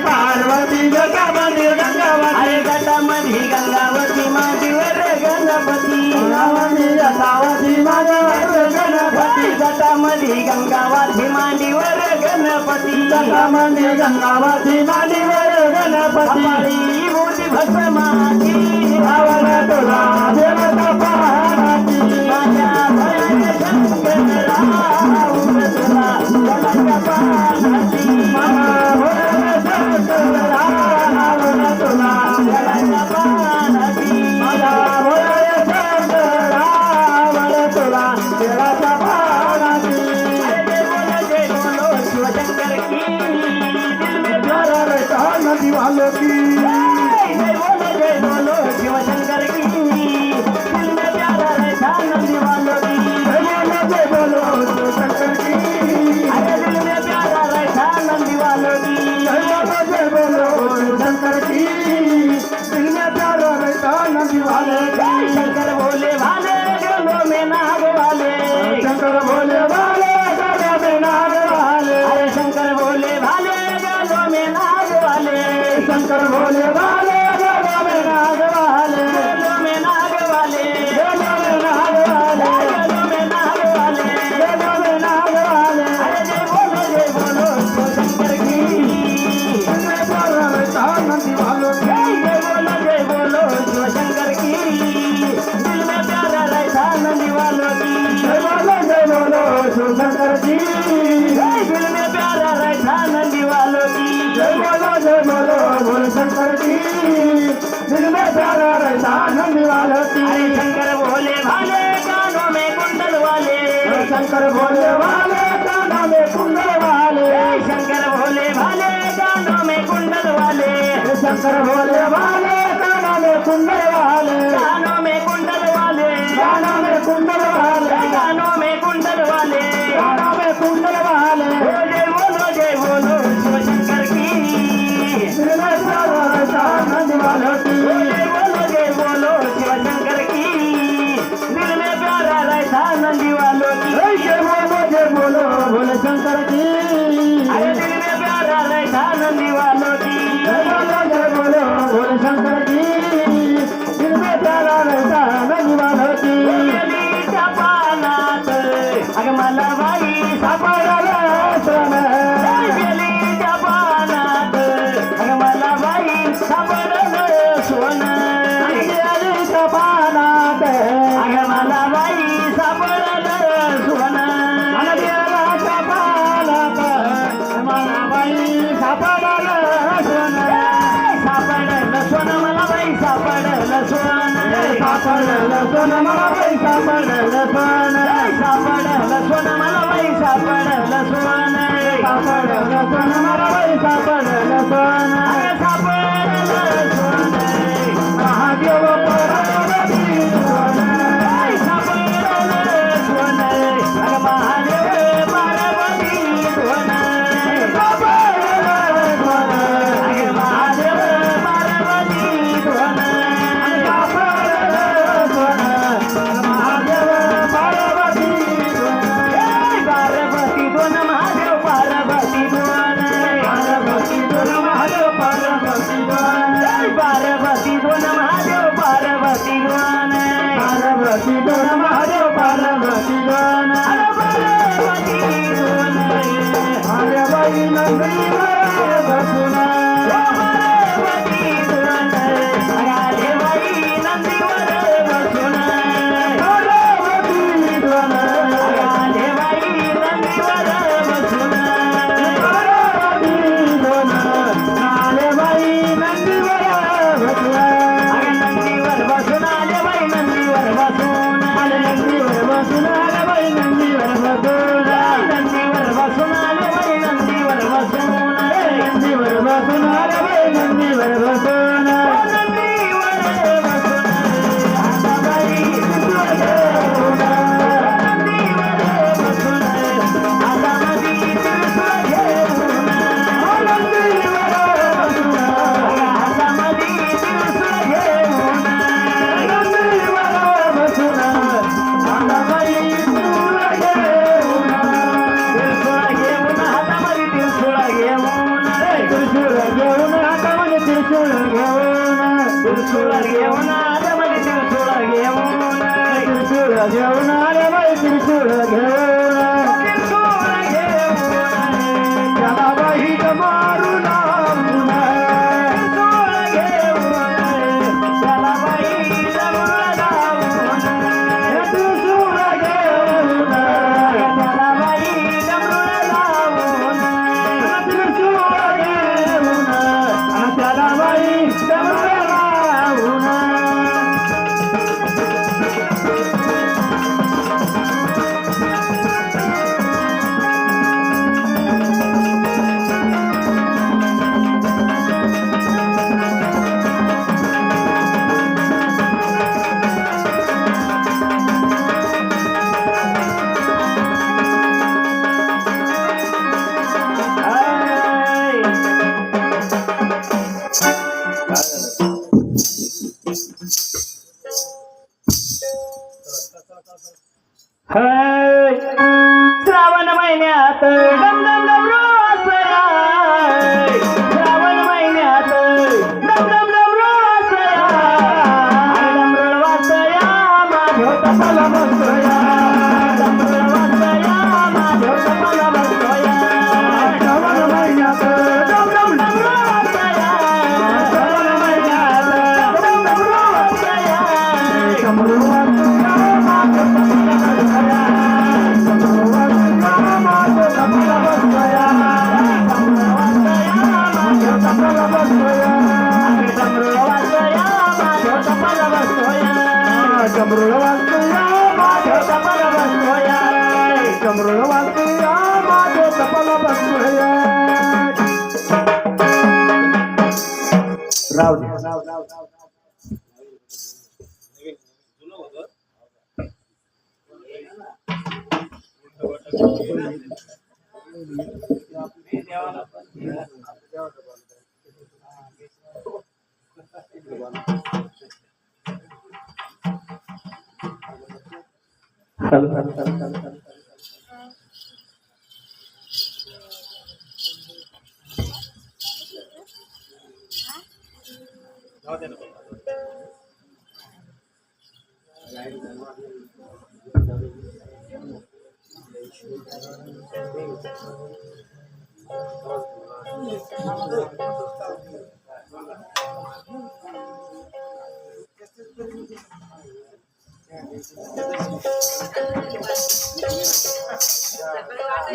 पार्वती गटामध्ये गंगावती. गंगावती माझी वर गणपती. गंगावती गटावती माझा वर गणपती. गटामध्ये गंगावती मांडी वर गणपती. गटामध्ये गंगावती मांडी वर गणपती. भस्मा सकती दिल में प्यारा रहता नंदी वालों की। जय बोलो जय बोलो बोल शंकर जी दिल में प्यारा रहता नंदी वालों की। शंकर भोले भाले कानों में कुंडल वाले। शंकर भोले वाले कानों में कुंडल वाले। शंकर भोले भाले कानों में कुंडल वाले। शंकर भोले वाले कानों में कुंडल சாப்பாடு சாப்பாடு சாப்பாடு. तिरसुळ घेऊन तिरसुळ घेऊन तिरसुळ घेऊन तिरसुळ घेऊन ஞாபகம் audio. Halo, halo, salut halo.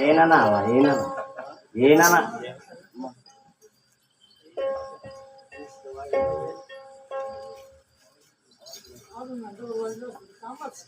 ఏనా ఏనా ఏనా damals.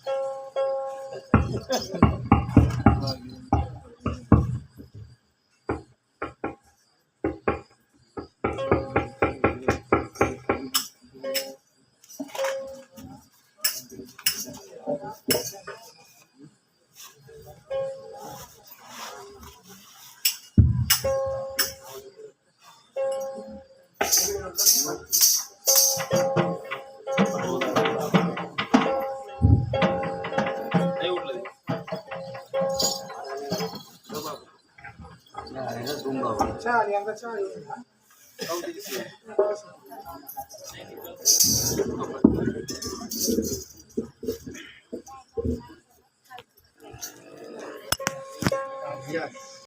Charlie, I'm the Charlie. Okay,